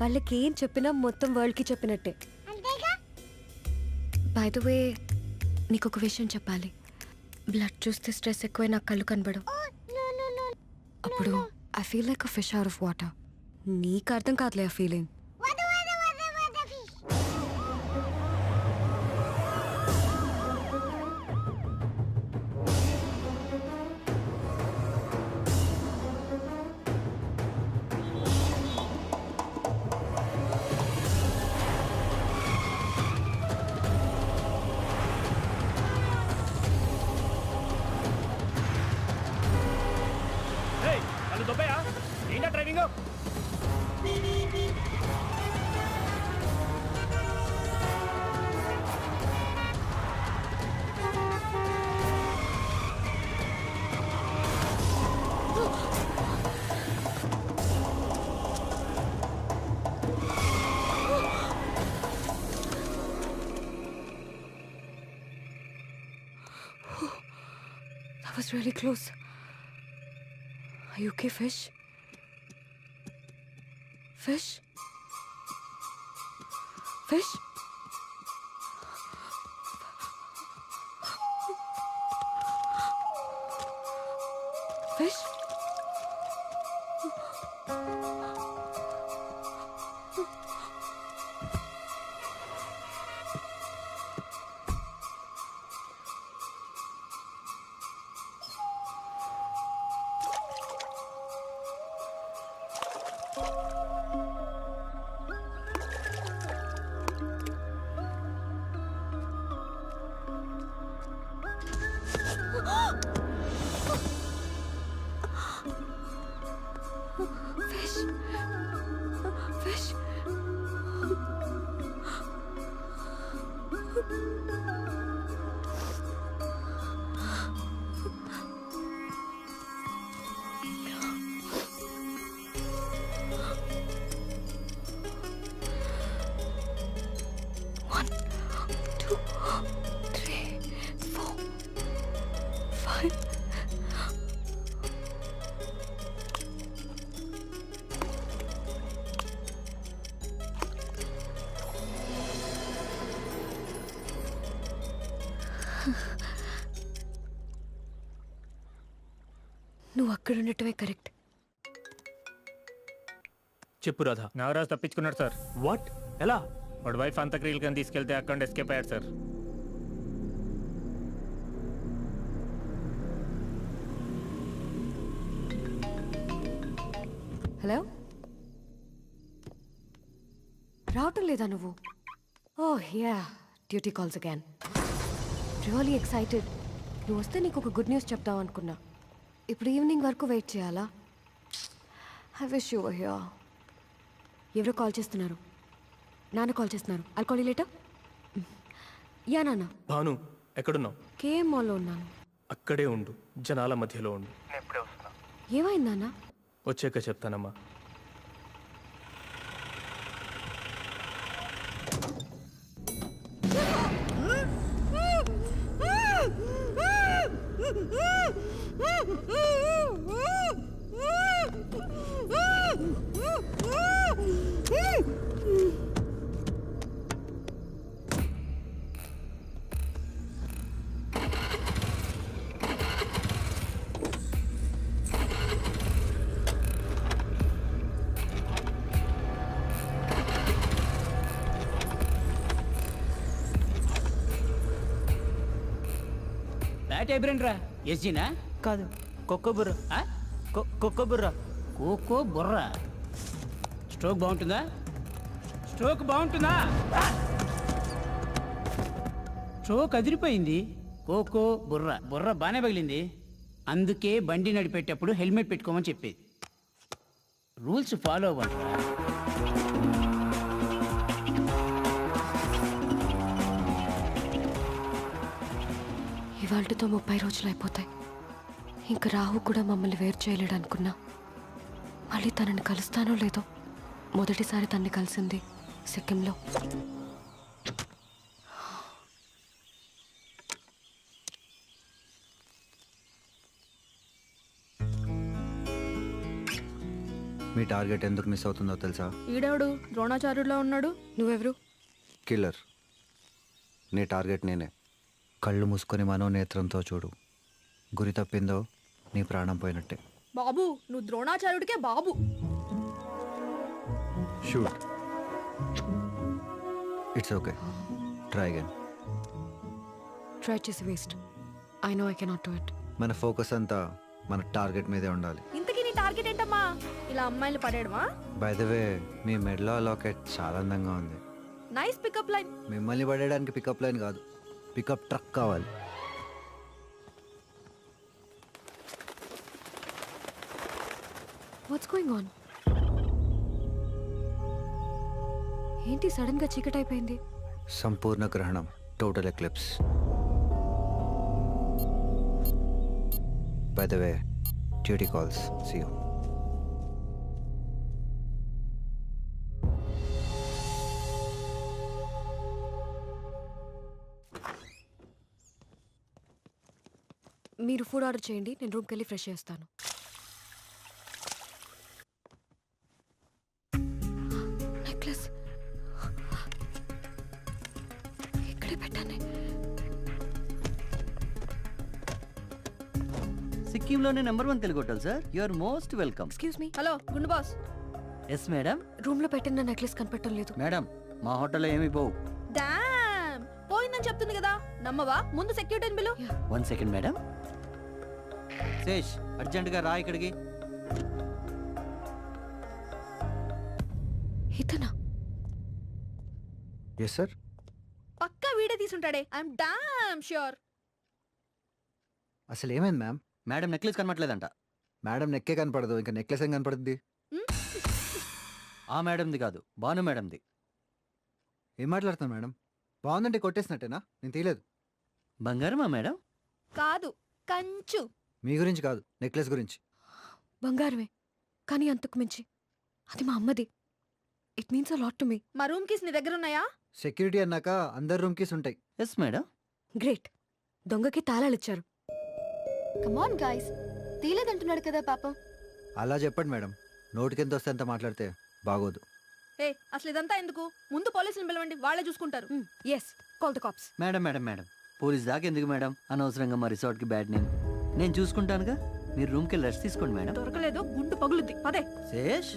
వాళ్ళకి ఏం చెప్పినా మొత్తం వరల్డ్కి చెప్పినట్టే. బై ద వే నీకు ఒక విషయం చెప్పాలి. బ్లడ్ చూస్తే స్ట్రెస్ ఎక్కువై నాకు కళ్ళు నో అప్పుడు I feel like a fish out of water నీకు అర్థం కాదులే ఆ ఫీలింగ్ ఏయ్ నన్ను దొబ్బయా ఏంటా driving That was really close. You? Fish? Fish? Fish? Fish? you నువ్వు అక్కడ ఉండటమే కరెక్ట్. చెప్పు రాధా. నాగరాజు తప్పించుకున్నాడు సార్. వాట్? ఎలా? వాడు వైఫ్ అంతక్రియలు కానీ తీసుకెళ్తే అక్కడ ఎస్కేప్ అయ్యాడు సార్. హలో? రావటం లేదా నువ్వు? ఓ yeah. Duty calls again really excited నువ్వు వస్తే నీకు ఒక గుడ్ న్యూస్ చెప్తావు అనుకున్నా. ఇప్పుడు ఈవినింగ్ వరకు వెయిట్ చేయాలా? ఐ విష్ యూ హియా ఎవరో కాల్ చేస్తున్నారు? నాన్న కాల్ చేస్తున్నారు. ఐ కాల్ లేటర్ యా నాన్న. భాను ఎక్కడున్నావు? కేఎం మాల్లో ఉన్నాను. అక్కడే ఉండు. జనాల మధ్యలో ఉండు. ఏమైంది నాన్న? వచ్చాక చెప్తానమ్మా. బ్యాట్ అయిపోయిండ్రా ఎస్జీనా కాదు. కుక్క బుర్ర. కుక్క బుర్ర. కోకో బుర్ర. స్ట్రోక్ బాగుంటుందా? స్ట్రోక్ బాగుంటుందా? స్ట్రోక్ అదిరిపోయింది. కోకో బుర్ర. బుర్ర బాగానే పగిలింది. అందుకే బండి నడిపేటప్పుడు హెల్మెట్ పెట్టుకోమని చెప్పేది. రూల్స్ ఫాలో అవ్వండి. ఇవాళతో ముప్పై రోజులు అయిపోతాయి. ఇంక రాహు కూడా మమ్మల్ని వేరు చేయలేడు అనుకున్నా. మళ్ళీ తనని కలుస్తానో లేదో మొదటిసారి తన్ని కలిసింది సిక్కింలో. మీ టార్గెట్ ఎందుకు మిస్ అవుతుందో తెలుసా? ఈడెవడు? ద్రోణాచార్యుడిలో ఉన్నాడు. నువ్వెవరు? కిల్లర్. నీ టార్గెట్ నేనే. కళ్ళు మూసుకొని మనోనేత్రంతో చూడు. గురి తప్పిందో నీ ప్రాణం పోయినట్టే. బాబు నువ్వు ద్రోణాచార్యుడికే బాబు. Shoot it's okay try again try చేసి waste I know I cannot do it మన ఫోకస్ అంతా మన టార్గెట్ మీదే ఉండాలి. ఇంతకీ నీ టార్గెట్ ఏంటమ్మా? ఇలా అమ్మాయిలు పడేయడమా? బై ద వే మీ మెడలో లాకెట్ చాలా అందంగా ఉంది. నైస్ పికప్ లైన్ మిమ్మల్ని పడేయడానికి పికప్ లైన్ కాదు. పికప్ ట్రక్ కావాలి. వాట్స్ గోయింగ్ ఆన్ ఏంటి సడన్గా చీకటి అయిపోయింది సంపూర్ణ గ్రహణం. Total eclipse by the way duty calls see you మీరు ఫుడ్ ఆర్డర్ చేయండి నేను రూమ్కి వెళ్ళి ఫ్రెష్ చేస్తాను. సిక్కింలోనే number one Telugu hotel sir you are most welcome excuse me hello గుండు బాస్ ఎస్ మేడం రూమ్లో పెట్టిన నెక్లెస్ కనపడటం లేదు. మేడం మా హోటల్లో ఏమి పోవు. డామ్ పోయిందని చెప్తుంది కదా. నమ్మవా? ముందు సెక్యూరిటీని బిలు వన్ సెకండ్ మేడం శేష్ అర్జెంటుగా రా ఇక్కడికి. ఇతనా? ఎస్ సార్ పక్కా వీడే తీసుంటాడే. ఐఎమ్ డామ్ ష్యూర్ అసలు ఏమైంది మ్యామ్ మేడం నెక్లెస్ కనబట్లేదంట మేడం నెక్కే కనపడదు ఇంకా నెక్లెస్ ఏం కనపడుద్ది? ఆ మేడంది కాదు భాను మేడంది. ఏం మాట్లాడుతున్నాను మేడం? బాగుందంటే కొట్టేసినట్టేనా? నేను తీయలేదు. బంగారమా మేడం? కాదు కంచు. మీ గురించి కాదు నెక్లెస్ గురించి. బంగారమే కానీ అంతకు మించి. అది మా అమ్మది. It means a lot to me మా రూమ్ కీస్ నీ దగ్గర ఉన్నాయా సెక్యూరిటీ అన్నాక అందరు రూమ్ కీస్ ఉంటాయి. Yes madam. గ్రేట్ దొంగకి తాళాలు ఇచ్చారు కమాన్ గాయ్స్ తీలేదంటున్నాడు కదా పాపం. అలా చెప్పండి మేడం. నోటికి ఎంత వస్తే అంత మాట్లాడితే బాగోదు. ఏ అసలు ఇదంతా ఎందుకు? ముందు పోలీసుని పిలవండి వాళ్ళే చూసుకుంటారు. Yes call the cops madam madam madam. Police దాకా ఎందుకు మేడం? అనవసరంగా మా రిసార్ట్కి బ్యాడ్ నేమ్. నేను చూసుకుంటానుగా? మీరు రూమ్కి వెళ్ళి రెస్ట్ తీసుకోండి మేడం. దొరకలేదు గుండు పగులుద్ది. పదే. Shesh?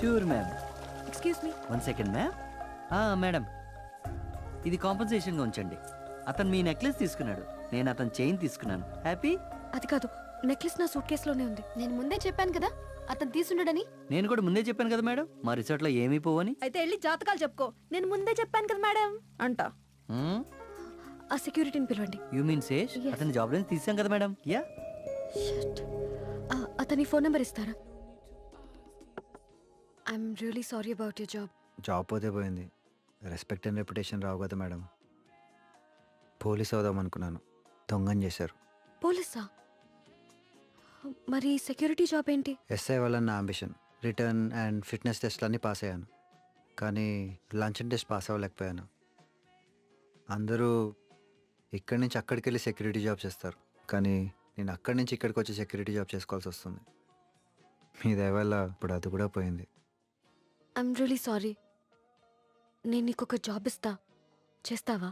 Sure ma'am excuse me one second ma'am madam ఇది కాంపన్సేషన్గా ఉంచండి. అతను మీ నెక్లెస్ తీసుకున్నాడు. నేను అతని చైన్ తీసుకున్నాను. హ్యాపీ అది కాదు. నెక్లెస్ నా సూట్ కేసులోనే ఉంది. నేను ముందే చెప్పాను కదా అతను తీసుండడని. నేను కూడా ముందే చెప్పాను కదా మేడం మా రిసార్ట్లో ఏమీ పోవని. అయితే వెళ్ళి జాతకాలు చెప్పుకో. నేను ముందే చెప్పాను కదా మేడం అంట. ఆ సెక్యూరిటీని పిలవండి. You mean Yes. అతని జాబ్ నుంచి తీసాం కదా మేడం యా అతని ఫోన్ నెంబర్ ఇస్తారా? I'm really sorry about your job job పోతే పోయింది. రెస్పెక్ట్ అండ్ రెప్యుటేషన్ రావు కదా మేడం. పోలీస్ అవుదాం అనుకున్నాను. దొంగని చేశారు. పోలీసా? మరి సెక్యూరిటీ జాబ్ ఏంటి? ఎస్ఐ వల్ల నా అంబిషన్ రిటర్న్ అండ్ ఫిట్నెస్ టెస్ట్లన్నీ పాస్ అయ్యాను. కానీ లంచ్ టెస్ట్ పాస్ అవ్వలేకపోయాను. అందరూ ఇక్కడి నుంచి అక్కడికి వెళ్ళి సెక్యూరిటీ జాబ్ చేస్తారు. కానీ నేను అక్కడి నుంచి ఇక్కడికి వచ్చి సెక్యూరిటీ జాబ్ చేసుకోవాల్సి వస్తుంది. మీ దయ వల్ల ఇప్పుడు అది కూడా పోయింది. ఐఎమ్ రియలీ సారీ నేను నీకు ఒక జాబ్ ఇస్తా. చేస్తావా?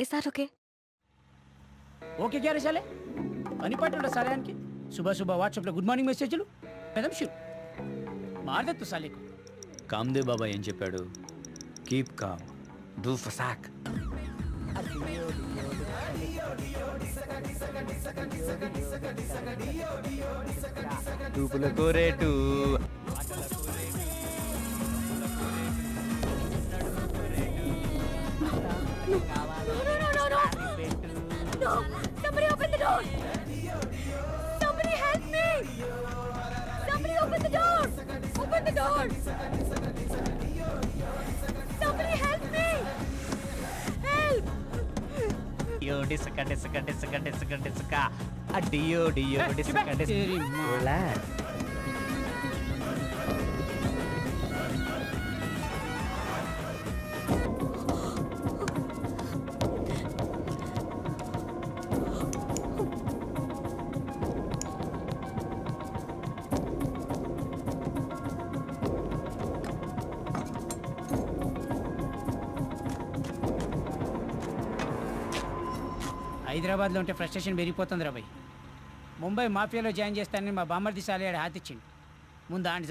ఇస్తార్ ఓకే ఓకే క్యా అని పని పట్టుండ సాలయానికి సుబా సుబా వాట్సాప్లో గుడ్ మార్నింగ్ మెసేజ్లు పెదం షూ. మారదత్తు సాలేకు. కామ్దేవ్ బాబా ఏం చెప్పాడు? కీప్ కామ్ డూ ఫసాక్ No! Somebody open the door! Somebody help me! Somebody open the door! Open the door! Somebody help me! Help! డియో డిసక డిసక డిసక డిసక డిసక ఆ డియో డియో డిసక డిసక హైదరాబాద్లో ఉంటే ఫ్రస్ట్రేషన్ పెరిగిపోతుంది రా భయ్. ముంబై మాఫియాలో జాయిన్ చేస్తానని మా బామ్మర్ది సాలి హాతిచ్చిండు ముందు ఆంటి